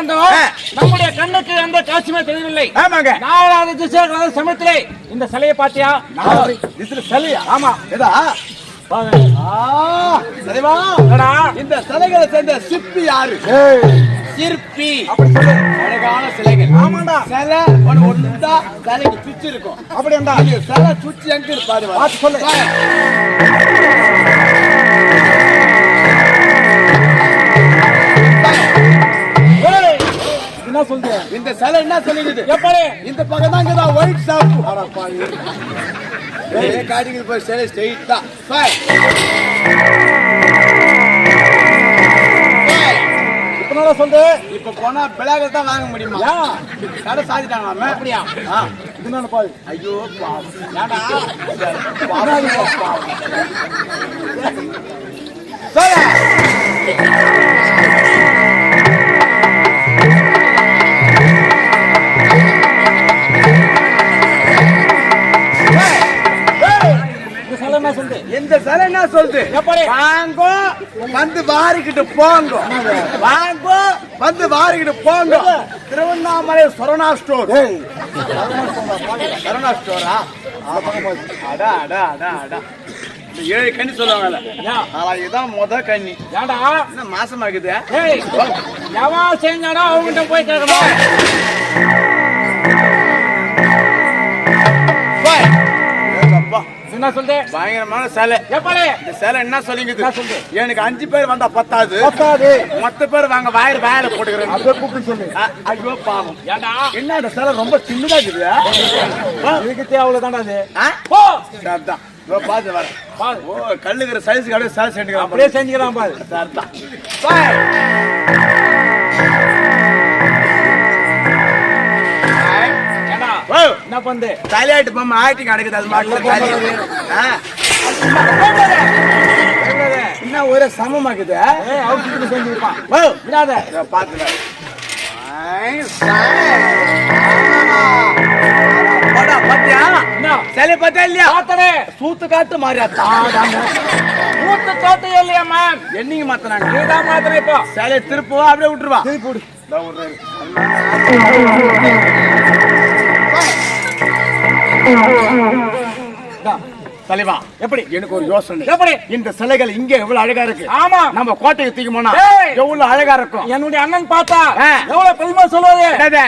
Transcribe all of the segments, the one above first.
வந்தோம். நம்முடைய கண்ணுக்கு எந்த காட்சியுமே தெரியவில்லை. ஆமாங்க. நாலாவது சமயத்திலே இந்த சிலையை பாத்தியா இதுல சிலையா? ஆமா. ஏதா? இந்த சிலைகளை சேர்ந்த சிற்பி யாரு? சிற்பி. அப்படி சொல்லு. அழகான சிலைகள். ஆமாண்டா. சிலை சிலைக்கு சுத்தி இருக்கும். அப்படியாண்டா. சிலை சுத்தி எங்க இருப்பாரு பார்த்து சொல்லு. என்ன சொல்ற இந்த சிலை என்ன சொல்லிக்குது? எப்படி? இந்த பக்கம் தான் இங்கதான் ஒயிட் ஷாப் ஏய் காட்டிங்க போய் சிலை ஸ்ட்ரெயிட்டா பாய் இப்ப நல்லா சொல்லு இப்ப போனா பிளாக தான் வாங்க முடியுமா? கடை சாதிட்டாங்க அப்படியா? ஆ. இது நான் பாரு. ஐயோ பாவம். என்ன சொல்லுது இந்த சிலை என்ன சொல்லுது? வாங்கோ வந்து வாரிக்கிட்டு போங்க. வாங்கோ வந்து வாரிக்கிட்டு போங்க. திருவண்ணாமலை சரவணா ஸ்டோர். சரவணா ஸ்டோரா? அடா அடா அடா அடா. ஏழு கண்ணி சொல்லுவாங்கல்ல. இதுதான் முத கண்ணி. மாசமாக்குது ஏய் எவன் செஞ்சாடா அவங்ககிட்ட போய் கேட்கணும்? என்ன சொல்லுது? பயங்கரமான சிலை. எப்படி இந்த சிலை என்ன சொல்லிங்குது? எனக்கு அஞ்சு பேர் வந்தா பத்தாது. பத்தாது. மொத்த பேர் வாங்க வாயில வாயில போட்டுக்கிறேன். அப்படியே கூப்பிட்டு சொல்லு. ஐயோ பாவம். என்ன இந்த சிலை ரொம்ப சின்னதா இருக்குது? இதுக்கு தேவைதான்டா அது. ஆ? போ. சரிதான் பாத்து. ஓ கல்லுக்கிற சைஸுக்கு அப்படியே சிலை செஞ்சுக்கிறான் அப்படியே செஞ்சுக்கிறான் பாரு. சரிதான் என்ன பண்ணுது தலையாட்டு பொம்மை ஆக்டிங் அடக்குது அது ஆ. என்ன ஒரே சமமாக்குது ஏய் அவுட்டு செஞ்சுருப்பான் ஓ. விடாத. இதோ பாத்து வரேன். பாய், பாய். போடா, பாத்தியா? என்ன? சிலை பார்த்தா இல்லையா? பாத்தனே சூத்து காட்டு மாறியாத்தா ஊத்து தோட்டு இல்லையா மேம் என்னைக்கு மாத்தினாங்க? நீதான் மாத்திரம் இப்போ. சிலையை திருப்புவா அப்படியே விட்டுருவா? திருப்பி விடு. தலைவா எப்படி? எனக்கு ஒரு யோசனை. எப்படி? இந்த சிலைகள் இங்க எவ்வளவு அழகா இருக்கு? ஆமா. நம்ம கோட்டையை தூக்கி போனா. எவ்வளவு அழகா இருக்கும்? என்னுடைய அண்ணன் பார்த்தா. எவ்வளவு பெருமை சொல்லுவது விடாத.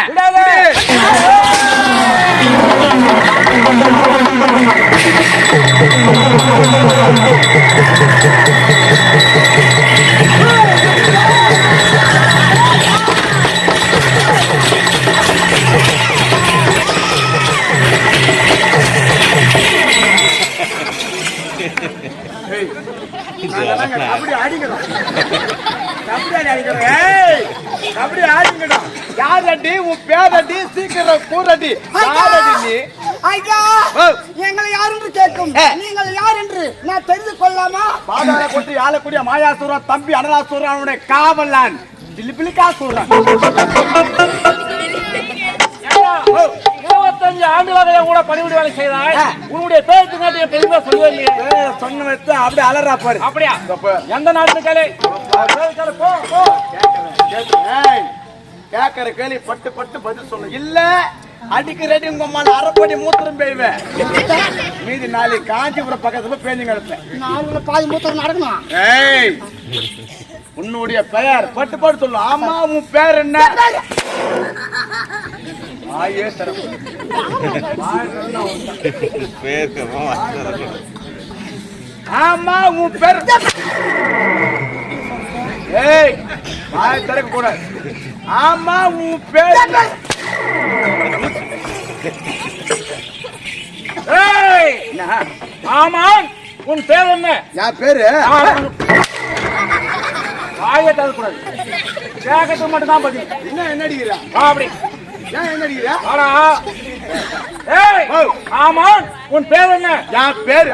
கபடி ஏய் கபடி அடிக்கணும் யார் அடி உன் பேர் அடி சீக்கிரம் கூறடி யார் அடி நீ? ஐயா! ஓ. எங்களை யார் என்று கேட்கும். நீங்கள் யார் என்று நான் தெரிந்து கொள்ளலாமா பாதாள கொட்டி ஆளக்கூடிய மாயாசூரன் தம்பி அனலாசூரன் அவனுடைய காவலான் ஜிலிபிலிக்கா சூரன். இருபத்தஞ்சு ஆண்டுகளாக என் கூட பணிவிட வேலை செய்தாய் ஆ. உன்னுடைய பேருக்கு காட்டிய பெருமை சொல்லுவே இல்லையே சொன்ன வச்சு அப்படியே அலறா பாரு. அப்படியா? அப்ப. எந்த நாட்டு ஏய், கேக்குற கேள்வி பட்டு பட்டு பதில் சொல்லு. இல்ல அடிக்கு ரெடி உங்க அம்மா அரைப்படி மூத்திரம் பெய்வேன். மீதி நாளைக்கு காஞ்சிபுரம் பக்கத்துல பேஞ்சு கிடப்பேன். நான் பாதி மூத்தம் நடக்கணும். ஏய் உன்னுடைய பெயர் பட்டு பட்டு சொல்லு. ஆமா உன் பேர் என்ன? ஆயே சிறப்பு ஆமா உன் பேர் ஏய் வாய் திறக்க கூடாது. ஆமா உன் பேர்? ஏய் என்ன? ஆமா உன் பேர் என்ன? என் பேரு? வாயை தரக்கூடாது கேட்கறதுக்கு மட்டும் தான் பதில். என்ன என்ன அடிக்கிறா? வா அப்படி. ஆமா உன் பேர் என்ன? என் பேரு?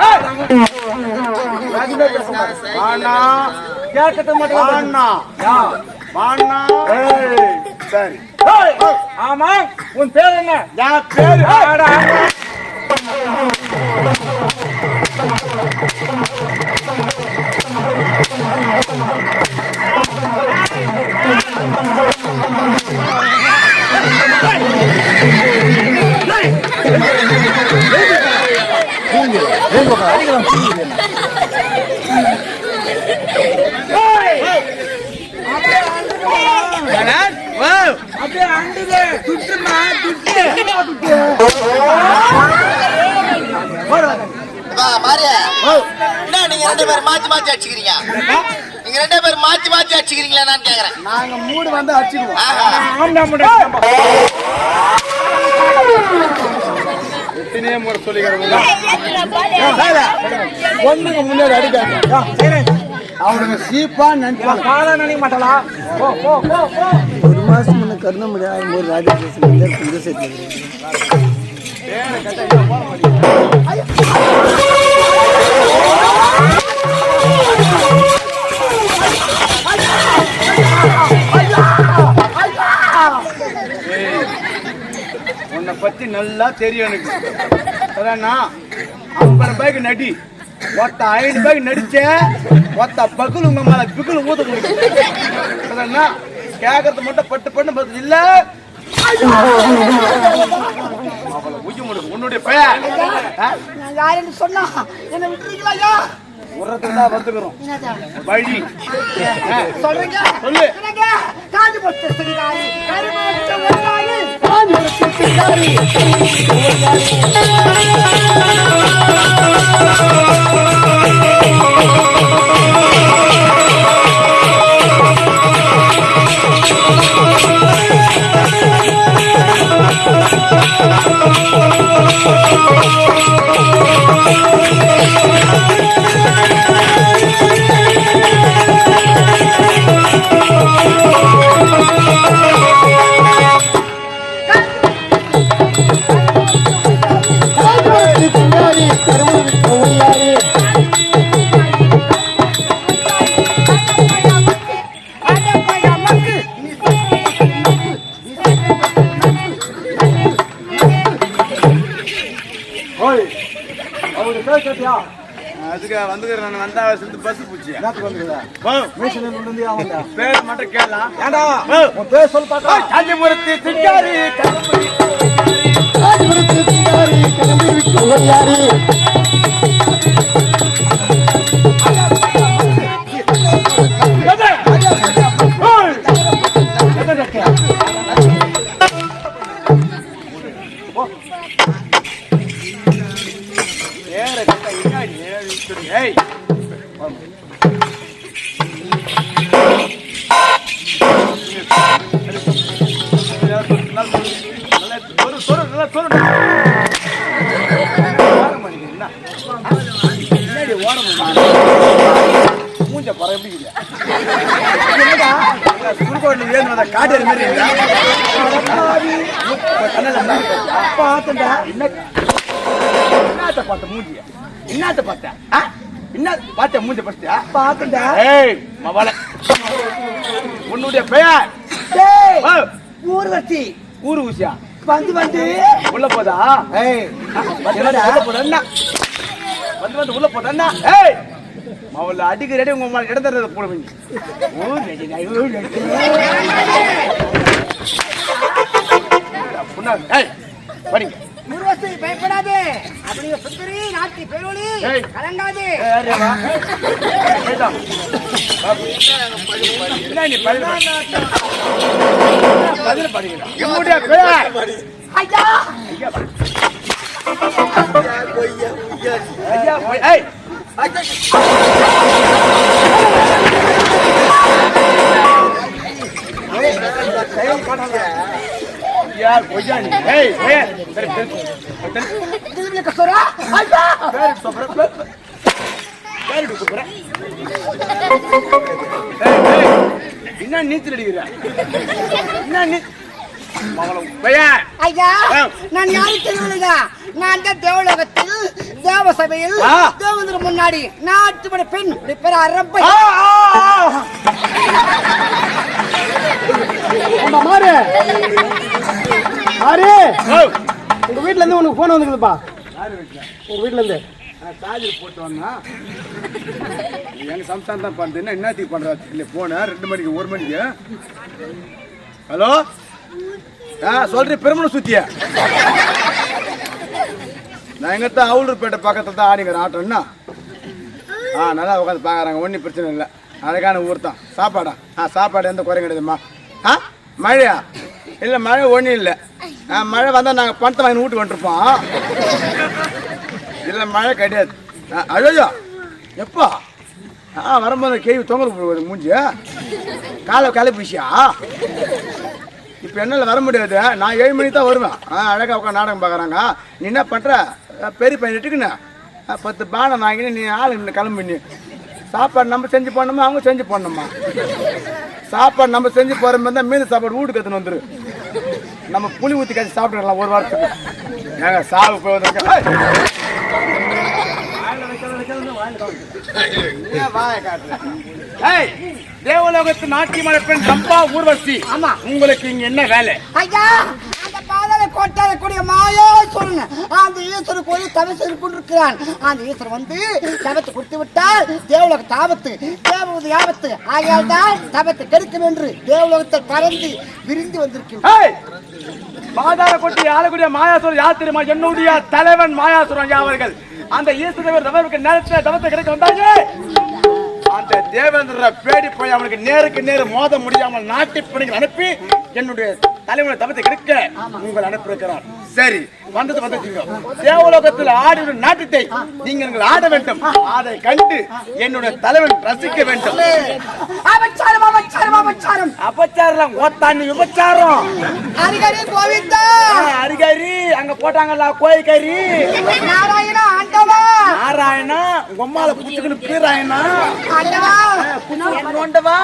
மட்டும் சரி. ஆமா உன் பேர் என்ன? என் பேரு? வாடா. அப்படியே அண்டுது துட்டுமா துட்டு வா, மாறியா? என்ன நீங்க ரெண்டு பேரும் மாத்தி மாத்தி அடிச்சுக்கிறீங்க? நீங்க ரெண்டு பேரும் மாத்தி மாத்தி அடிச்சுக்கிறீங்களா நான் கேக்குறேன். நாங்க மூடு வந்து அடிச்சிடுவோம் எத்தனையோ முறை சொல்லிக்கிறவங்க. ஒண்ணுக்கு முன்னாடி அடிக்காங்க அவனுங்க சீப்பா நினைப்பாங்க காலை நினைக்க மாட்டாளா? போ போ போ போ. ஒரு மாசம் முன்ன கருண முடியாது ஒரு ராஜா சேர்த்து உன்னை பத்தி நல்லா தெரியும் எனக்கு. அதான்னா ஐம்பது ரூபாய்க்கு நடி. ஒத்த ஐநூறு ரூபாய்க்கு நடிச்ச ஒத்த பகுல் உங்க மேல பிகுல் ஊத்த முடியும் கேட்கறது மட்டும் பட்டு பண்ணு பார்த்தது இல்ல. உன்னுடைய பையன் யாருன்னு சொன்னா என்ன விட்டுறீங்களா ஐயா? உரத்துல வந்துக்கிறோம். வழி. சொல்றீங்க சொல்லு. காஞ்சி போட்டு சிங்காரி வச்ச வெங்காயி காஞ்சி போட்டு சிங்காரி ஓய் வந்துக்கிறேன் நான் வந்தா சேர்த்து பஸ் அவன் பேர் மட்டும் கேளலாம் ஏண்டா? உன் பேர் சொல்லு பாக்கா. காஞ்சிபுரத்து சிங்காரி ஏற என்னத்த பார்த்த? என்ன பார்த்த மூஞ்ச பார்த்தியா பாத்துட்டா? ஏய் மவள. உன்னுடைய பெயர்? டேய் ஊர்வசி. ஊரு ஊசியா வந்து வந்து. உள்ள போதா? ஏய் வந்து உள்ள போதா என்ன? வந்து வந்து உள்ள போதா என்ன? ஏய் மவள அடிக்க ரெடி உங்க அம்மா இடம் தரத போடுவீங்க ஓ ரெடி ஓ ரெடி புண்ணா ஏய் படிங்க. ஊர்வசி பயப்படாதே அப்படியே சுந்தரி நாட்டி பெருவழி. கலங்காதே ஐயா என்ன நீச்சல் அடிக்கிற? என்ன நீ ஐயா. நான் யாரு தெரியலையா நான் தான் தேவலோகத்தில் தேவ சபையில். தேவதற்கு முன்னாடி நாட்டுப்பட பெண் பேர் ஆ. ஆமா மாறு. மாறு. உங்க வீட்ல இருந்து உனக்கு போன் வந்துக்குதுப்பா? உங்க வீட்ல இருந்து. நான் சார்ஜர் போட்டு வந்தா எங்க சம்சாரம் தான் பண்ணுறது என்ன என்னத்துக்கு பண்றா இல்லை போனேன் ரெண்டு மணிக்கு ஒரு மணிக்கு? ஹலோ? ஆ சொல்றேன் பெருமணம் சுத்திய? நான் எங்கத்தான் அவுளூர்பேட்டை பக்கத்துல தான் ஆடிங்கிற ஆட்டம்னா ஆ நல்லா உட்காந்து பார்க்குறாங்க ஒன்றும் பிரச்சனை இல்லை. அழகான ஊர் தான். சாப்பாடா? ஆ சாப்பாடு எந்த குறையும் கிடையாதும்மா. ஆ மழையா? இல்லை மழை ஒன்றும் இல்லை. ஆ மழை வந்தால் நாங்கள் பணத்தை வாங்கி வீட்டுக்கு வந்துருப்போம். இல்லை மழை கிடையாது. ஆ அழகா எப்போ? ஆ வரும்போது கேள்வி தொங்கல் போடுவது மூஞ்சி. காலை காலை பிடிச்சியா இப்போ என்னால் வர முடியாது. நான் ஏழு மணிக்கு தான் வருவேன். ஆ அழகாக உட்காந்து நாடகம் பார்க்குறாங்க. நீ என்ன பண்ணுற பெரிய பையன் இட்டுக்குண்ணே பத்து பானை வாங்கினு நீ ஆள் இன்னும் கிளம்பி சாப்பாடு நம்ம செஞ்சு போடணுமா அவங்க செஞ்சு போடணுமா சாப்பாடு நம்ம செஞ்சு போகிற மாதிரி தான் மீன் சாப்பாடு வீட்டுக்கு எடுத்துன்னு வந்துரு. நம்ம புளி ஊற்றி காய்ச்சி சாப்பிட்டுக்கலாம் ஒரு வாரத்துக்கு. ஏங்க சாவு போய் வந்திருக்கேன் தேவலோகத்து நாட்டிய மலைப்பெண் சம்பா ஊர்வசி. ஆமா. உங்களுக்கு இங்க என்ன வேலை? ஐயா! அந்த பாதாள கோட்டால அந்த ஈஸ்வரன் கோயில் தவசு இருக்கிறான் அந்த ஈஸ்வரன் வந்து தவத்தை கொடுத்து விட்டால் தேவலோக தாபத்து தேவலோக ஆபத்து ஆகையால் தான் தவத்தை கெடுக்கும் என்று தேவலோகத்தை பறந்து விரிந்து வந்திருக்கிறோம் ஏய், கொட்டி ஆளக்கூடிய மாயாசுரன் யார் தெரியுமா? என்னுடைய தலைவன் மாயாசுரன் அவர்கள். அந்த ஈஸ்வரர் தவறுக்கு நேரத்தில் தவத்தை கிடைக்க வந்தாங்க. அந்த தேவேந்திர பேடி போய் அவனுக்கு நேருக்கு நேரு மோத முடியாமல் நாட்டி பணிகள் அனுப்பி என்னுடைய தலைவனை தவத்தை கிடைக்க உங்கள் அனுப்பியிருக்கிறார். சரி. வந்தது வந்துட்டீங்க தேவலோகத்தில் ஆடின நாட்டத்தை நீங்கள் ஆட வேண்டும். அதை கண்டு என்னுடைய தலைவன் ரசிக்க வேண்டும். அபச்சாரம் அபச்சாரம் அபச்சாரம். அபச்சாரம் ஓத்தாண்டி விபச்சாரம். ஹரிகரி கோவிந்தா. அரிகரி. அங்க போட்டாங்கல்ல கோயிக்கறி. நாராயணா ஆண்டவா. நாராயணா உம்மால புடிச்சுக்கிட்டு பீராயணா. ஆண்டவா.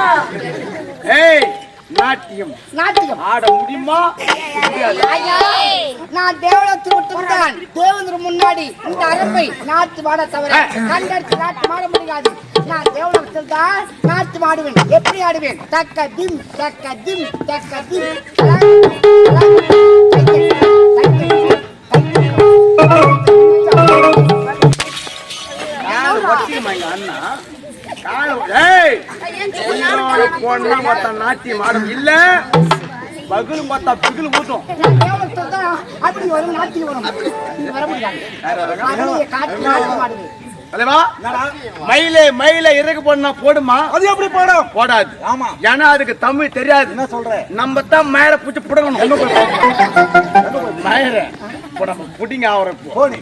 ஏய் நாட்டியம். நாட்டியம். ஆட முடியுமா? நான் தேவலத்து விட்டுவிட்டான் தேவந்திர முன்னாடி இந்த அரம்பை நாட்டு மாட தவிர கண்டடிச்சு நாட்டு மாட முடியாது. நான் தேவலத்தில் தான் நாட்டு மாடுவேன். எப்படி ஆடுவேன்? தக்க திம் தக்க திம் தக்க திம் அண்ணா? பொண்ணு மொத்த நாட்டியம் ஆடும். இல்ல பகுலு மொத்த பிகுலு ஊட்டும். அப்படி வரும் வரும் வர முடியாது நாட்டு தலைவா மயிலே மயிலே இறகு போடனா போடுமா? அது எப்படி போடும்? போடாது. ஆமா. ஏன்னா அதுக்கு தமிழ் தெரியாது. என்ன சொல்ற? நம்ம தான் மயிரை பூச்சி புடங்கணும் மயிரை புடிங்க ஆவற போனி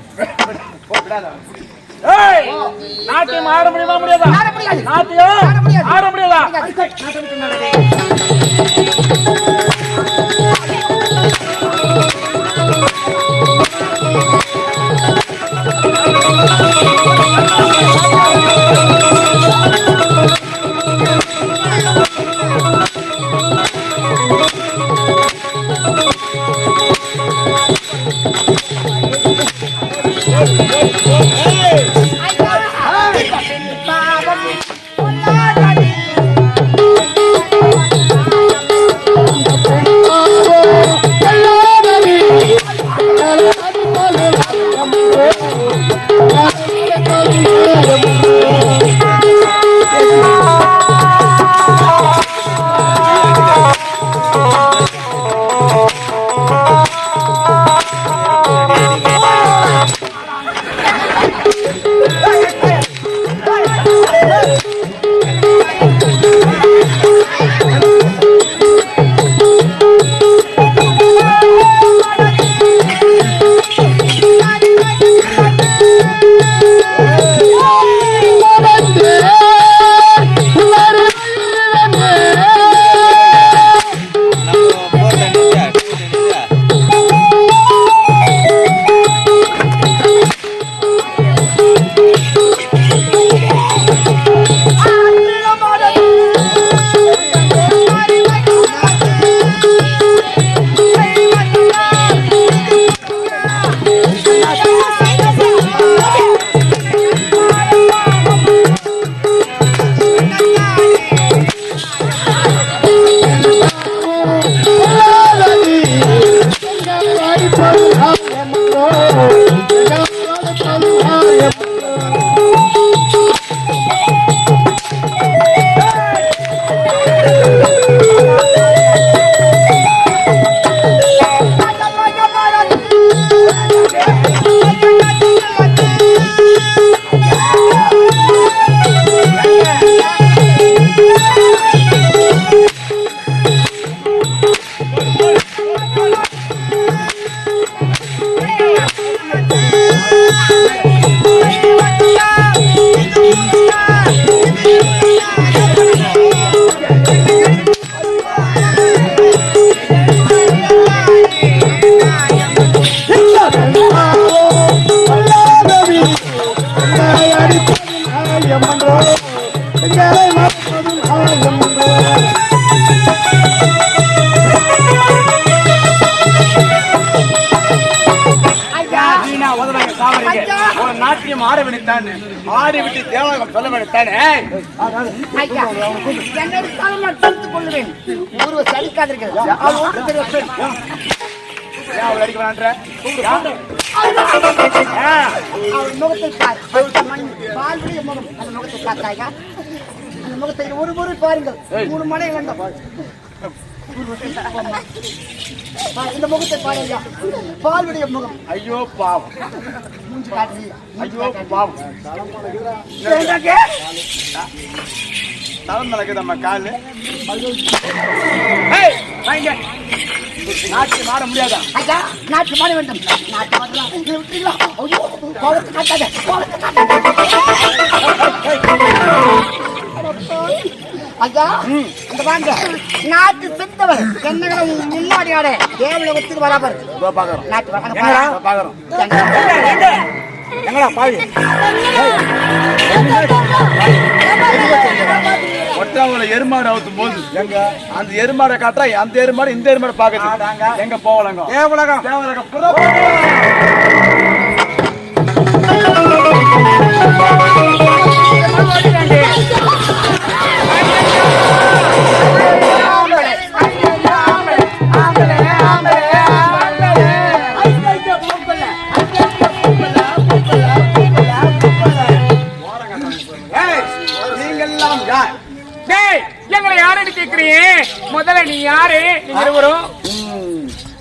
நாட்டியம் ஆட முடியுமா முடியாதா ஆட முடியாது. நாட்டியம் ஆட முடியாது. ஆட சொல்ல வேண்டித்தானே ஐயா என்ன எடுத்தாலும் நான் தடுத்துக் கொள்ளுவேன். ஒருவர் சலிக்காதிருக்கிறது அது ஒன்று தெரிய அவளை அடிக்க வேணான்ற அவள் முகத்தை பார். பச்சை மண் பால்விடைய முகம். அந்த முகத்தை பார்த்தாயா? அந்த முகத்தை ஒரு முறை பாருங்கள். மூணு மணி வேண்டும் இந்த முகத்தை பாருங்க பால்விடைய முகம் ஐயோ பாவம் மூஞ்சி காட்டி ஐயோ பாவம் தலை மலக்கு நம்ம காலு ஏய், வாங்க. நாட்டியம் ஆட முடியாதா ஐயா நாட்டு மாற வேண்டும் நாட்டு மாடலாம் நீ விட்டுறீங்களா ஐயோ கோலத்தை காட்டாத கோலத்தை காட்டாத ஐயா இந்த வாங்க நாட்டு செத்தவர். என்னங்களை முன்னாடி ஆட தேவலோகத்துக்கு வராபர் பாக்குறோம். நாட்டு பாக்குறோம். எங்கடா பாவி? ஒட்டாவுல எருமாடு அவுத்தும் போது எங்க? அந்த எருமாடை காட்டா அந்த எருமாடு இந்த எருமாடு பாக்குது எங்க போவலங்க? தேவலகம் தேவலகம் முதல்ல நீ யாரு நீங்க இருவரும்.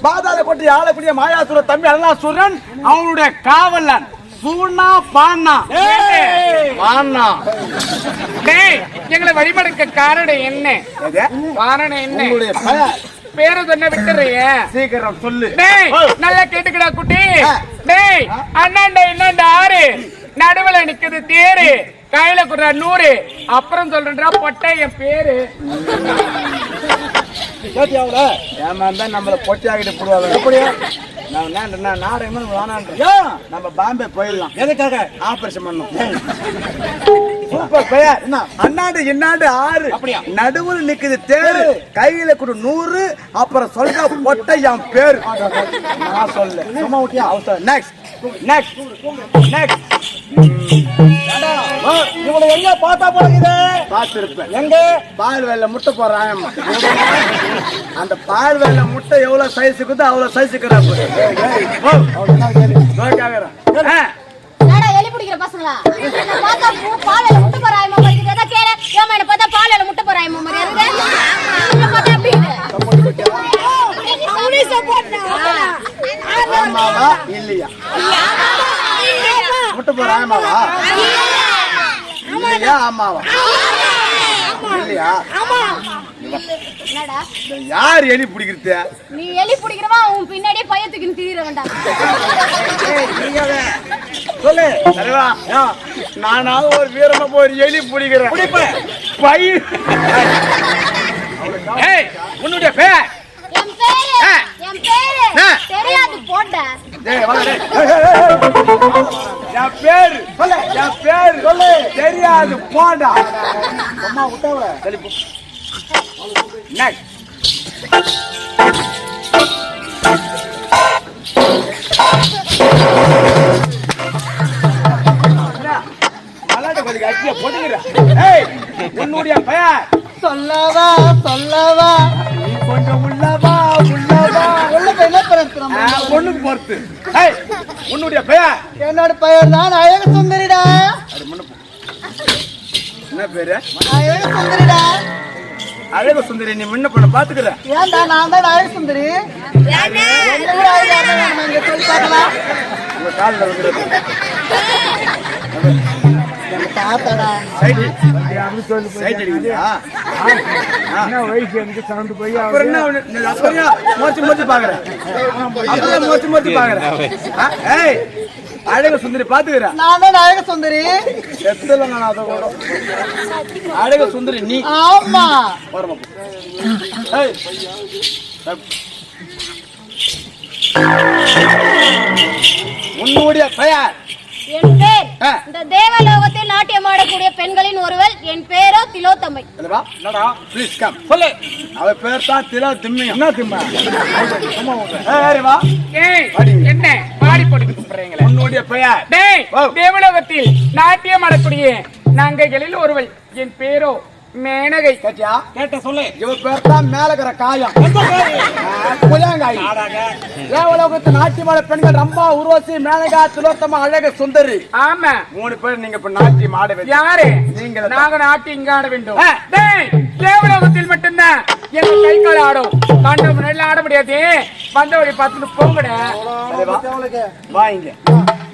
பாதாள கொட்டி ஆளக்கூடிய மாயாசுர தம்பி அருணாசுரன் அவனுடைய காவலன் சூனா பானா பானா டேய் எங்களை வழிபடுக்க காரணம் என்ன? காரணம் என்ன? பேரு சொன்ன விட்டுறிய. சீக்கிரம் சொல்லு. டேய் நல்லா கேட்டுக்கடா குட்டி. டேய் அண்ணாண்ட என்னண்ட ஆறு. நடுவுல நிக்குது தேரு. கையில குடுற நூறு. அப்புறம் சொல்றா பொட்டை என் பேரு. கேட்டியாவுல ஏமா இருந்தா நம்மள பொட்டியாகிட்டு போடுவாங்க எப்படியா நான் நான் நாடகமே வேணான்றேன். நம்ம பாம்பே போயிடலாம். எதுக்காக? ஆபரேஷன் பண்ணும் சூப்பர் பெயர் என்ன? அண்ணாண்டு என்னாண்டு ஆறு. அப்படியா? நடுவுல நிக்குது தேரு. கையில கூட நூறு. அப்புறம் சொல்ற பொட்டை என் பேர். நான் சொல்ல சும்மா ஊட்டியா? அவசரம். நெக்ஸ்ட் நெக்ஸ்ட் நெக்ஸ்ட் இவனை எங்க பார்த்தா போறது பார்த்திருப்பேன். எங்க? பால் வேலை முட்டை போடுறான் அந்த பால் வேலை முட்டை எவ்வளவு சைஸ் இருக்குதோ அவ்வளவு சைஸ் என்னடா எலி பிடிக்கிற பசங்களா? என்ன பார்த்தா பூ பாலையில முட்டை போறாயமா ஏதா கேளு. ஏமா என்ன பார்த்தா பாலையில முட்டை போறாயமா மாதிரி இருக்கு. என்ன பார்த்தா ஆமாவா? இல்லையா? முட்டை போற ஆமாவா இல்லையா? ஆமாவா? இல்லையா? என்னடா? யார் எலி பிடிக்கிறது? நீ எலி பிடிக்கிறவா உன் பின்னாடியே பையத்துக்கு திரியிற வேண்டாம் சொல்லு. சரிவா நானாவது ஒரு வீரமா போய் ஒரு எலி பிடிக்கிறேன். பை ஏய் உன்னுடைய பேர்? என் பேரு ஆ. என் பேரு. ஆ. தெரியாது போட்ட டேய், வாடா, டேய். என் பேரு சொல்லு. என் பேரு சொல்லு. தெரியாது போடா. அம்மா விட்டவ சரி போ. Next. என்ன? மல்லாட்டை கொதிக்க அடிச்சியா போட்டுக்கிறா. ஏய், உன்னுடைய பெயர். சொல்லவா சொல்லவா. நீ கொஞ்சம் உள்ளவா உள்ளவா. உள்ள என்ன பொண்ணுக்கு பொறுத்து. உன்னுடைய பெயர்? என்னோட பெயர் தான் அழகு சுந்தரிடா அது முன்ன போ. என்ன பேரு? அழகு சுந்தரிடா அழகு சுந்தரி நீ முன்ன பண்ண பாத்துக்கிற ஏன்டா நான் தான் அழகு சுந்தரி சொல்லி பார்க்கலாம். உங்க காலில் தாத்தாடா சைடு சைடு அடிக்குதா அப்புறம் என்ன மோச்சு மோச்சு பாக்குற அப்புறம் ஏன் மோச்சு மோச்சு பாக்குற ஆ, ஏய் அழகு சுந்தரி பாத்துக்கிற நான் தான் அழகு சுந்தரி. எத்தல நான் அதை கூட. அழகு சுந்தரி நீ. ஆமா. வரமா ஏய் உன்னுடைய பெயர் என் பேர். இந்த நாட்டியம் ஆடக்கூடிய பெண்களின் ஒருவள் என் பேரோ திலோத்தமை என்னடா? என்னடா? ப்ளீஸ் கம் சொல்லு. அவ பேர் தான் திலா திம்மி என்ன திம்மா? ஏய் வா. ஏய் அடி. என்ன? பாடி போட்டு கூப்பிடுறீங்களே. உன்னுடைய பெயர். டேய். தேவலோகத்தில் நாட்டியம் ஆடக்கூடிய நங்கைகளில் ஒருவள் என் பேரோ மேனகை. கேட்டியா? கேட்ட சொல்லு. இவ பேர்? தான் மேலக்கிற காயம் ஆடாங்க தேவலோகத்து நாட்டியமாட பெண்கள் ரம்பா உருவசி மேனகா திலோத்தமா அழக சுந்தரி? ஆமா. மூணு பேர் நீங்க இப்ப நாட்டியம் ஆட வச்சு யாரு? நீங்களே தான். நாங்க நாட்டி இங்க ஆட வேண்டும். தேவலோகத்தில் மட்டும்தான் எங்க கை கால் ஆடும். கண்ட முன்னாடி ஆட முடியாது. வந்தவழி பார்த்துட்டு போங்கடா. வா இங்க.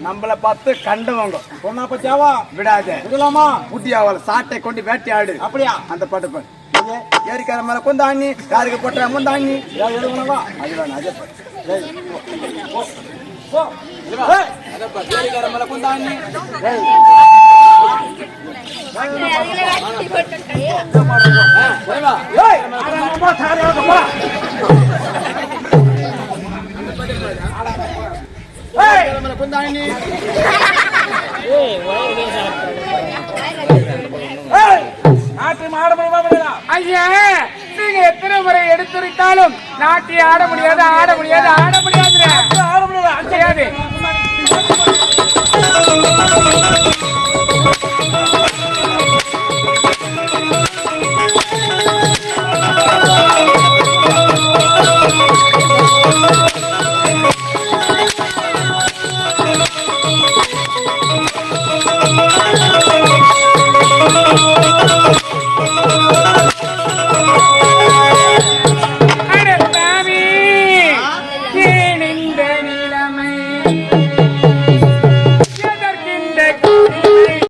நம்மள பார்த்து கண்டவங்க பொண்ணா பச்சாவா விடாத விடலாமா புட்டியாவல சாட்டை கொண்டு வேட்டையாடு அப்படியா அந்த பாட்டு பாடு ஏரிக்கார மேல கொந்தாண்ணி யாருக்கு போட்ட முந்தாண்ணி அது வேணும் அதே. ஏரிக்கார மேல கொந்தாண்ணி ஏய், போய் வா. ஏய், போ சாரியாக போ ஏரிக்கார மேல கொந்தாண்ணி நாட்டு மாட முடியுமா ஐயா நீங்க எத்தனை முறை எடுத்துரைத்தாலும் நாட்டி ஆட முடியாது ஆட முடியாது ஆட முடியாது. ஆட முடியாது.